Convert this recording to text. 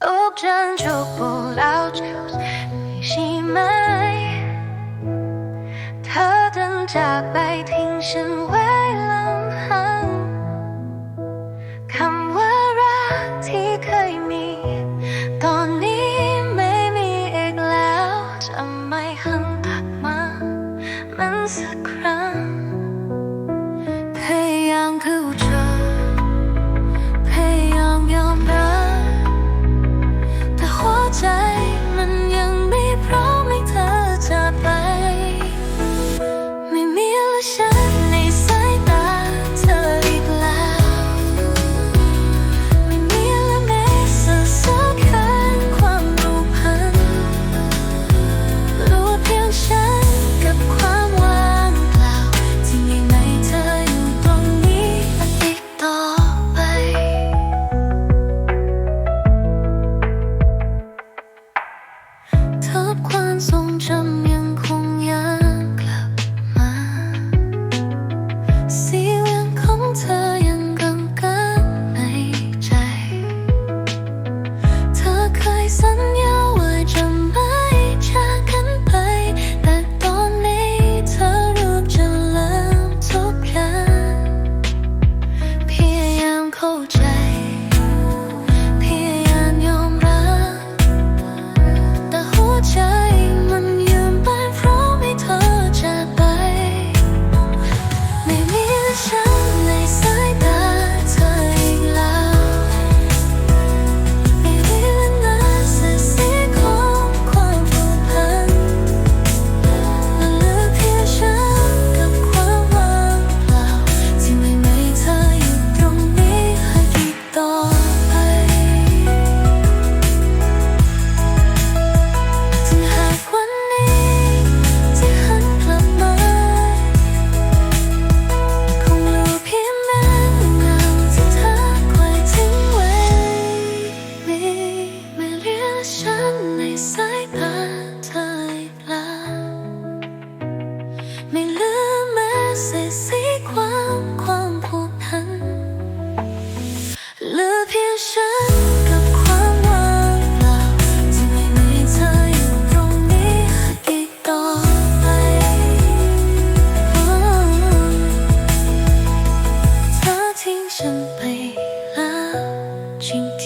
옥전 족보 라우쳐스 의심하이 터든 작발 팅신 외람함 감와라 티크이미 또니 매미 액라우 잠마이 한탁마 맨스크랑 cold สียสีความความผูกพันเหลือเพียงฉันกับความว่งเปล่าที่เธออยู่ตรงนี้อีกต่อไปเธอทิ้งฉันไปแล้วจริง